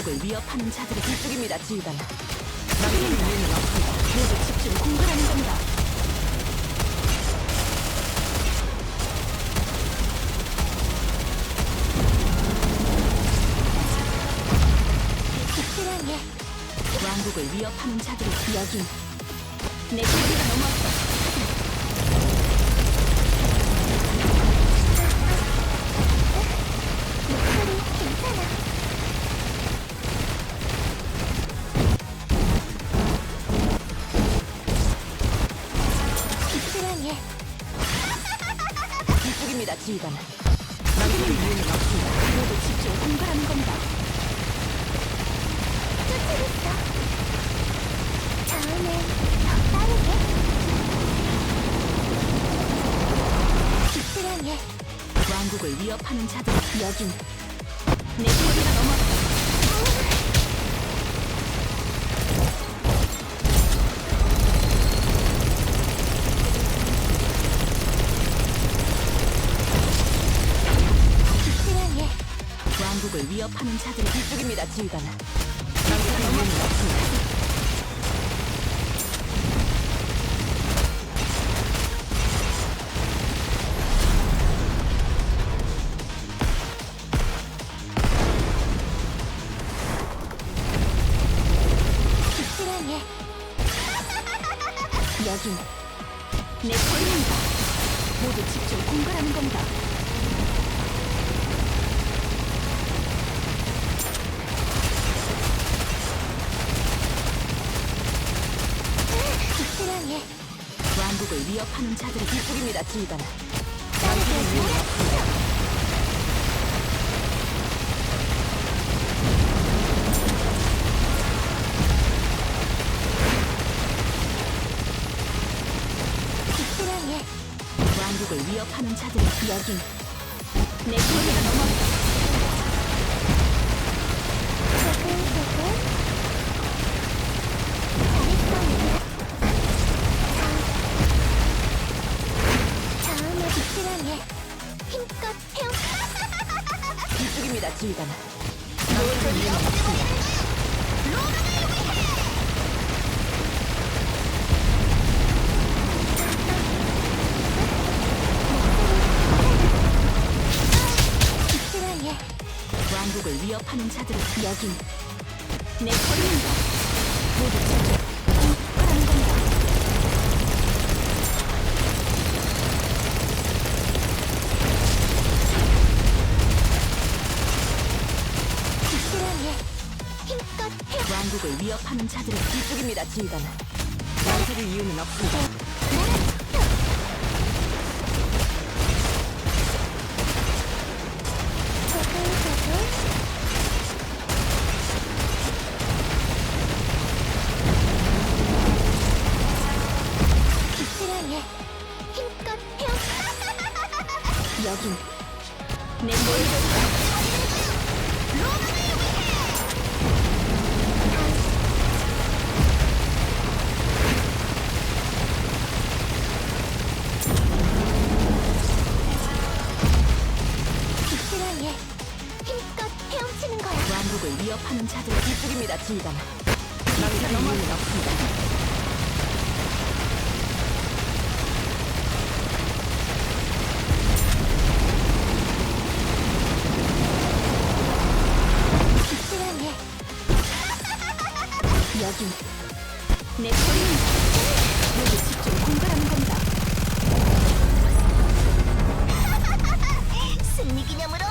왕국을 위협하는 자들의 뒤쪽입니다, 지휘관. 막는 이유는 없습니다. 모두 집중 공갈하는 겁니다. 사랑해. 왕국을 위협하는 자들의 여긴 내 소리가 넘어왔어. 뒤쪽입니다, 지휘관. 막는 이유는 없습니다. 모두 집중 공갈하는 겁니다. 쫓아냈어. 다음엔 더 빠르게. 사랑해. 왕국을 위협하는 자들 여긴 내 소리가 넘어 위협하는 자들의 뒤쪽입니다, 지휘관. 막는 이유는 없습니다. 여긴 내 소리입니다. 모두 집중 공갈하는 겁니다. 사랑해. 왕국을 위협하는 자들의 이유는 없습니다. 사랑해. 왕국을 위협하는 자들의 여긴 내 소리가 넘어 사랑해. 힘껏 태워. 뒤쪽입니다, 지휘관. 막는 이유는 없습니다. 사랑해. 왕국을 위협하는 자들의 여긴 내 소리입니다. 왕국을 위협하는 자들의 뒤쪽입니다, 지휘관. 망설일 이유는 없습니다. 힘껏. 여긴 내 소리 하는 자들 이쪽입니다, 진단. 남자 너무 없습니다. 씁쓸하네. 여기 내 소리는 모두 집중 공부하는 겁니다. 승리 기념으로